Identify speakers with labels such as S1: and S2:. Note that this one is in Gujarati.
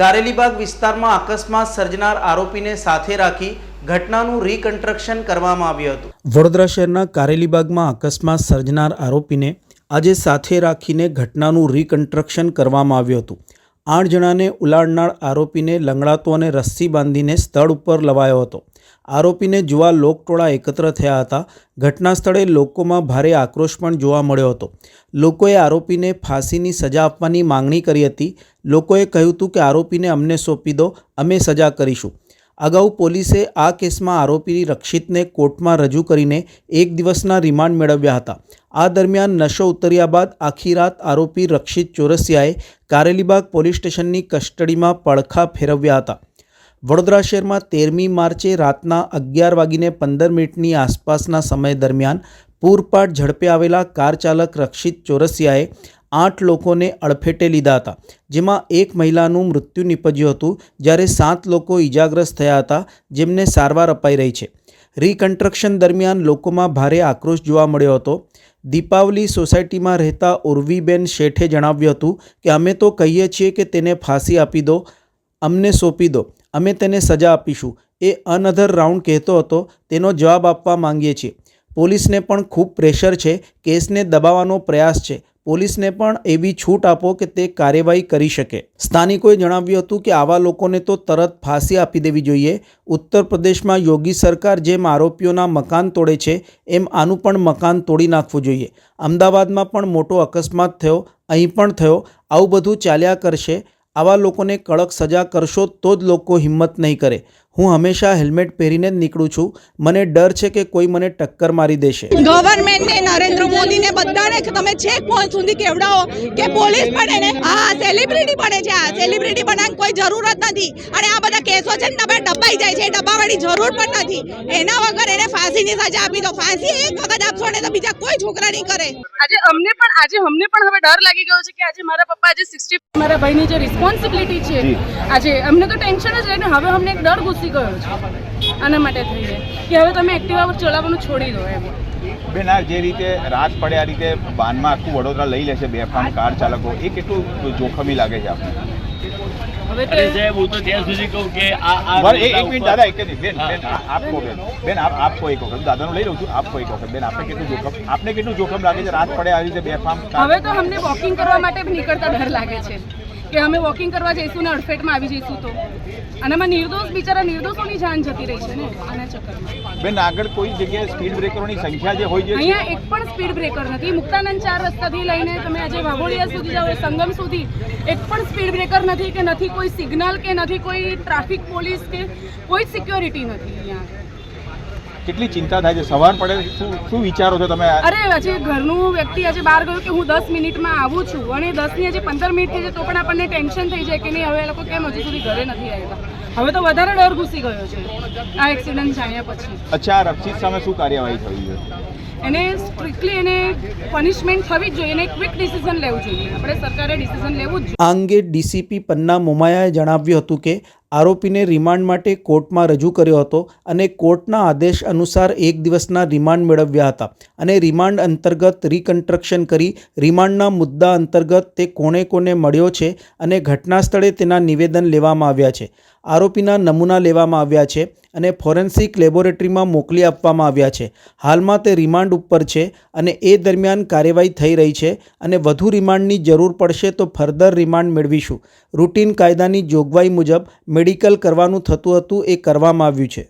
S1: કારેલીબાગ વિસ્તારમાં અકસ્માત સર્જનાર આરોપીને સાથે રાખી ઘટનાનું રીકન્સ્ટ્રક્શન કરવામાં આવ્યું હતું. વડોદરા શહેરના કારેલીબાગમાં અકસ્માત સર્જનાર આરોપીને આજે સાથે રાખીને ઘટનાનું રીકન્સ્ટ્રક્શન કરવામાં આવ્યું હતું. આઠ જણાને ઉલાડનાર આરોપીને લંગડાતો અને રસ્સી બાંધીને સ્થળ ઉપર લવાયો હતો. આરોપીને જોવા લોકટોળા એકત્ર થયા હતા. ઘટના સ્થળે લોકોમાં ભારે આક્રોશ પણ જોવા મળ્યો હતો. લોકોએ આરોપીને ફાંસીની સજા આપવાની માંગણી કરી હતી. લોકોએ કહ્યું હતું કે આરોપીને અમને સોંપી દો, અમે સજા કરીશું. અગાઉ પોલીસે આ કેસમાં આરોપી રક્ષિતને કોર્ટમાં રજૂ કરીને એક દિવસના રિમાન્ડ મેળવ્યા હતા. આ દરમિયાન નશો ઉતર્યા બાદ આખી રાત આરોપી રક્ષિત ચોરસિયાએ કારેલીબાગ પોલીસ સ્ટેશનની કસ્ટડીમાં પડખા ફેરવ્યા હતા. વડોદરા શહેરમાં તેરમી માર્ચે રાતના અગિયાર વાગીને પંદર મિનિટની આસપાસના સમય દરમિયાન પૂરપાટ ઝડપે આવેલા કાર ચાલક રક્ષિત ચોરસિયાએ આઠ લોકોને અડફેટે લીધા હતા, જેમાં એક મહિલાનું મૃત્યુ નીપજ્યું હતું, જ્યારે સાત લોકો ઈજાગ્રસ્ત થયા હતા, જેમને સારવાર અપાઈ રહી છે. રિકન્સ્ટ્રક્શન દરમિયાન લોકોમાં ભારે આક્રોશ જોવા મળ્યો હતો. દીપાવલી સોસાયટીમાં રહેતા ઉર્વીબેન શેઠે જણાવ્યું હતું કે, અમે તો કહીએ છીએ કે તેને ફાંસી આપી દો, અમને સોંપી દો. અમે તેને સજા આપીશું. એ અનધર રાઉન્ડ કહેતો હતો, તેનો જવાબ આપવા માંગીએ છીએ. પોલીસને પણ ખૂબ પ્રેશર છે, કેસને દબાવવાનો પ્રયાસ છે. પોલીસને પણ એવી છૂટ આપો કે તે કાર્યવાહી કરી શકે. સ્થાનિકોએ જણાવ્યું હતું કે આવા લોકોને તો તરત ફાંસી આપી દેવી જોઈએ. ઉત્તર પ્રદેશમાં યોગી સરકાર જેમ આરોપીઓના મકાન તોડે છે, એમ આનું પણ મકાન તોડી નાખવું જોઈએ. અમદાવાદમાં પણ મોટો અકસ્માત થયો, અહીં પણ થયો. આવું બધું ચાલ્યા કરશે. આવા લોકોને કડક સજા કરશો તો જ લોકો હિંમત નહીં કરે. હું હંમેશા હેલ્મેટ પહેરીને જ નીકળું છું. મને ડર છે કે કોઈ મને ટક્કર મારી દેશે.
S2: ગવર્મેન્ટને નરેન્દ્ર મોદીને બધાને તમે છેક પોઈન્ટ સુધી કેવડાવો કે પોલીસ પણ એને આ સેલિબ્રિટી બને છે આ સેલિબ્રિટી બનાવવાની કોઈ જરૂરત નથી. અને આ બધા કેસો છે ને તમે ડબ્બાઈ જાય છે એ ડબ્બાવાની જરૂર પણ નથી. એના વગર એને ફાંસીની સજા આપી દો. ફાંસી એક વખત આપશો ને તો બીજા કોઈ છોકરા નહીં કરે.
S3: આજે અમને પણ આજે અમને પણ હવે ડર લાગી ગયો છે કે આજે મારા પપ્પા આજે સિક્સટી મારા ભાઈની જે રિસ્પોન્સિબિલિટી છે આજે અમને તો ટેન્શન જ રહે ને હવે અમને એક ડર ઘૂસી ગયો છે. આના માટે થઈને. કે હવે તમે એક્ટિવા પર ચલાવવાનું છોડી દો એમ.
S4: બેન આ જે રીતે રાત પડે આ રીતે બાનમાં આખું વડોદરા લઈ લે છે બેફામ કાર ચાલકો એ કેટલું જોખમી લાગે છે આપણે
S3: હવે
S5: સાહેબ હું તો ત્યાં સુધી કહું કે આ આ
S4: એક એક મિનિટ દાદા એક મિનિટ. બેન બેન આ- આપ કહો બેન. બેન આપ આપ કહો એક વખત. દાદાનું લઈ લઉં છું આપ કહો એક વખત. બેન આપને કેટલું જોખમ આપને કેટલું જોખમ લાગે છે? રાત પડે આવી રીતે બેફામ કાર-
S3: હવે તો અમને વોકિંગ કરવા માટે નીકળતા ડર લાગે છે. કે અમે વોકિંગ કરવા જઈશું ને અડફેટમાં આવી જઈશું તો. અને આનામાં નિર્દોષ બિચારા નિર્દોષોની જાન જતી રહી છે ને આના ચક્કરમાં.
S4: બેન આગળ કોઈ જગ્યાએ સ્પીડ બ્રેકરોની સંખ્યા જે હોય છે?
S3: અહીંયા એક પણ સ્પીડ બ્રેકર નથી. મુક્તાનંદ ચાર રસ્તાથી લઈને તમે આજે વાઘોડિયા સુધી જાઓ સંગમ સુધી એક પણ સ્પીડ બ્રેકર નથી કે નથી કોઈ સિગ્નલ કે નથી કોઈ ટ્રાફિક પોલીસ કે કોઈ સિક્યોરિટી નથી અહીંયા.
S4: કેટલી ચિંતા થાય છે? સવાર પડે શું શું વિચારો છો તમે?
S3: અરે આજે ઘરનું વ્યક્તિ આજે બહાર ગયું કે હું દસ મિનિટમાં આવું છું અને દસની આજે પંદર મિનિટ થઈ જાય તો પણ આપણને ટેન્શન થઈ જાય કે નહીં હવે એ લોકો કેમ હજુ સુધી ઘરે નથી આવ્યા હવે તો વધારે ડર ઘૂસી ગયો છે. આ એક્સિડન્ટ જાણ્યા પછી.
S4: અચ્છા રક્ષિત સામે શું કાર્યવાહી થવી છે
S3: એને સ્ટ્રિક્ટલી એને પનિશમેન્ટ થવી જ જોઈએ એને ક્વિક ડિસિઝન લેવું જોઈએ. આપણે સરકારે ડિસિઝન લેવું જ જોઈએ.
S1: આ અંગે ડીસીપી પન્ના મોમાયાએ જણાવ્યું હતું કે આરોપીને રિમાન્ડ માટે કોર્ટમાં રજૂ કર્યો હતો અને કોર્ટના આદેશ અનુસાર એક દિવસના રિમાન્ડ મેળવ્યા હતા અને રિમાન્ડ અંતર્ગત રિકન્સ્ટ્રક્શન કરી રિમાન્ડના મુદ્દા અંતર્ગત તે કોણે કોને મળ્યો છે અને ઘટના સ્થળે તેના નિવેદન લેવામાં આવ્યા છે. આરોપીના નમૂના લેવામાં આવ્યા છે અને ફોરેન્સિક લેબોરેટરીમાં મોકલી આપવામાં આવ્યા છે. હાલમાં તે રિમાન્ડ ઉપર છે અને એ દરમિયાન કાર્યવાહી થઈ રહી છે અને વધુ રિમાન્ડની જરૂર પડશે તો ફર્ધર રિમાન્ડ મેળવીશું. રૂટીન કાયદાની જોગવાઈ મુજબ મેડિકલ કરવાનું થતું હતું એ કરવામાં આવ્યું છે.